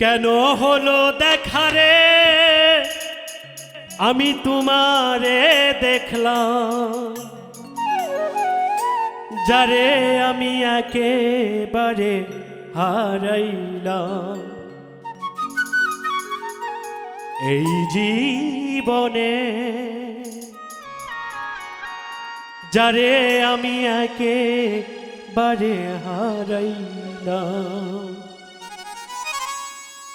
কেন হলো দেখারে আমি তোমারে দেখলাম। যারে আমি একেবারে হারাইলাম। এই জীবনে যারে আমি একেবারে হারাইলাম।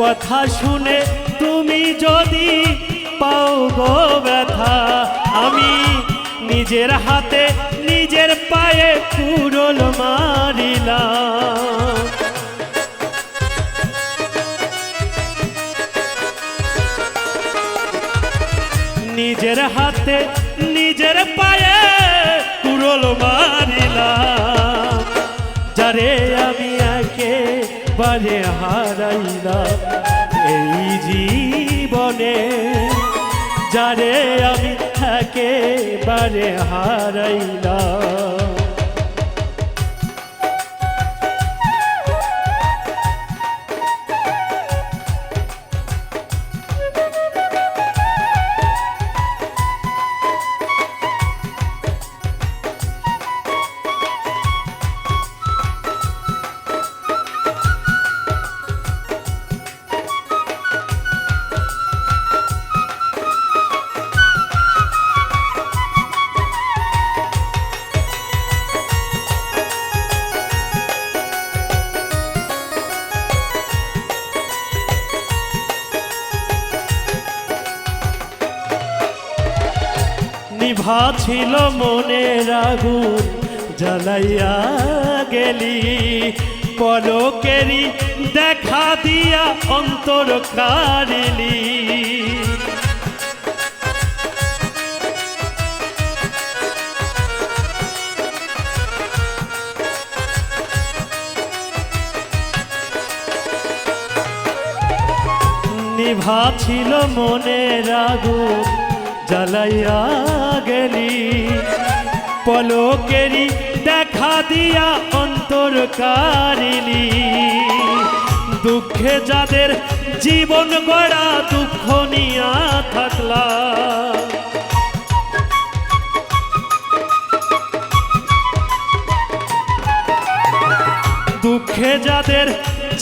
কথা শুনে তুমি যদি পাও গো ব্যথা, আমি নিজের হাতে নিজের পায়ে কুড়ল মারিলাম। নিজের হাতে নিজের পায়ে কুড়ল মারিলাম। যারে আমি একেবারে না এই জীবনে যারে আমি একেবারে হারাইলাম। নিভা ছিল মনের আগুন, জ্বালাইয়া গেলি। পলকেরি দেখা দিয়া অন্তর কারিলি নিভা ছিল মনের আগুন জ্বালাইয়া গেলি। পলকেরি দেখা দিয়া অন্তর কারিলি। দুঃখে যাদের জীবন গড়া দুঃখ নিয়া থাকলা। দুঃখে যাদের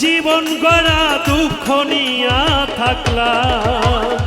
জীবন গড়া দুঃখ নিয়া থাকলাম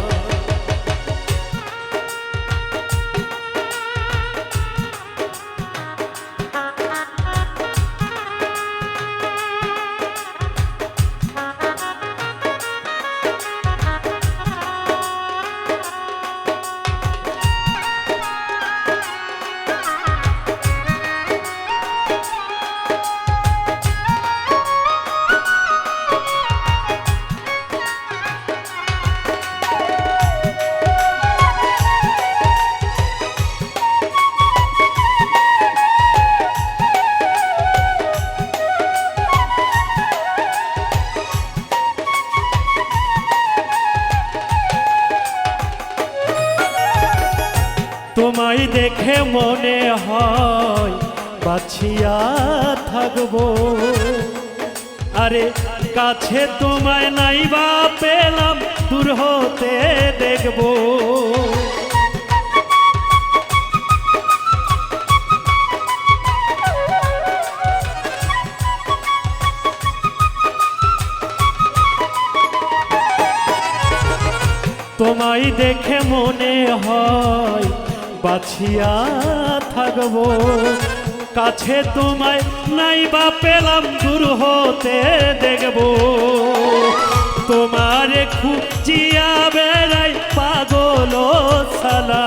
মনে হয় বাছিয়া থাকব। আরে কাছে তোমায় নাই বা পেলাম, দূর হতে দেখব। তোমায় দেখে মনে হয় বাছিয়া থাকব। কাছে তোমায় নাই বা পেলাম দূর হতে দেখব। তোমারে খুঁজিয়া বেড়াই পাগল সালা।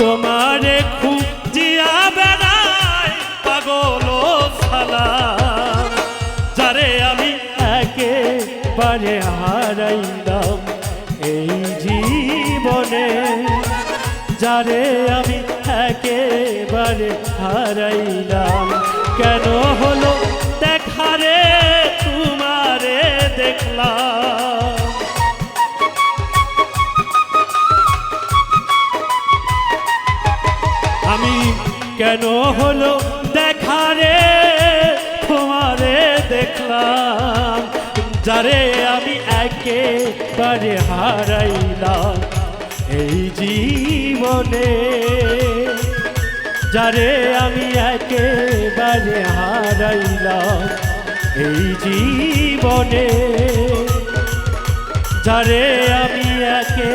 তোমারে খুঁজিয়া বেড়াই পাগল সালাম যারে আমি একেবারে হারাইলাম এই জীবনে। যারে আমি একেবারে হারাইলাম। কেন হলো দেখারে তোমারে দেখলাম। আমি কেন হলো দেখারে তোমারে দেখলাম। যারে আমি একেবারে হারাইলাম এই জীবনে, যারে আমি একেবারে হারাইলাম এই জীবনে, যারে আমি একে